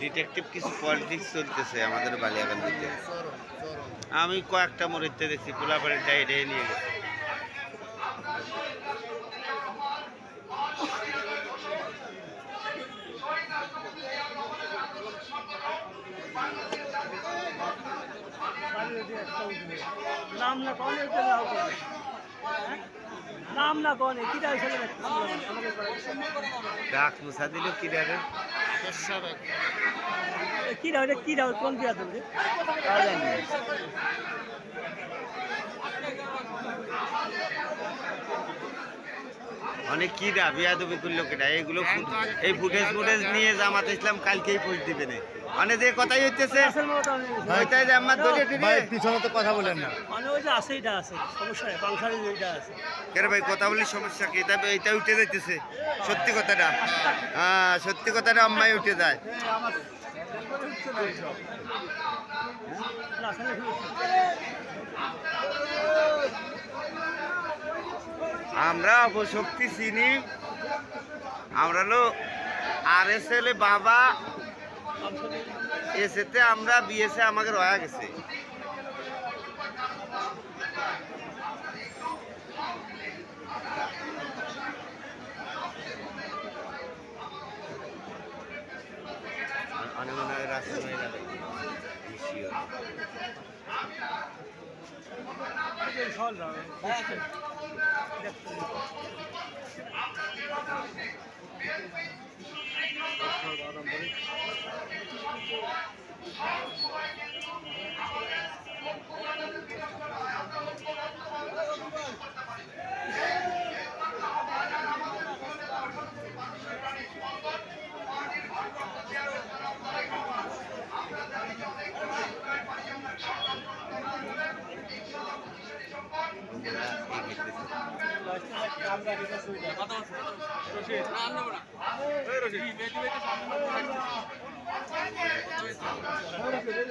Detective কিছু politics চলতেছে আমাদের বালিয়াকান্দিতে। আমি কয়েকটা মরিতে দেখছি পোলাপাড়ির ডাই ডাই নিয়ে গেছে। নাম না কনে নাও নাম না কনে কি দাও ছেলে আমাকে ডাক মুসা দিল কি রে কি দাও এটা কি দাও কোন দিয়া তুমি অনেক কি রা বিয়াদবি করল কেটা এইগুলো এই ফুটেজ ফুটেজ নিয়ে জামাতে ইসলাম কালকেই পোস্ট দিবে না অনেক যে কথাই হইতেছে আসল মতো ওইটাই যে আমার দলীয় ভাই টিভি পিছনে তো কথা বলেন না। মানে ওই যে আছে এটা আছে সমস্যা নেই পাংশারি যেটা আছে। কেন ভাই কথা বলি সমস্যা কি? এটা উঠে যাইতেছে সত্যি কথাটা। হ্যাঁ সত্যি কথাটা আম্মাই উঠে যায়। আমরা অপশক্তি চিনি। আমরা হলো আর এস এল বাবা এসেতে আমরা বিএসএ আমাকে রয়া গেছে Thank you. রশিদ না আনব না রশিদ মেয়ে দিবে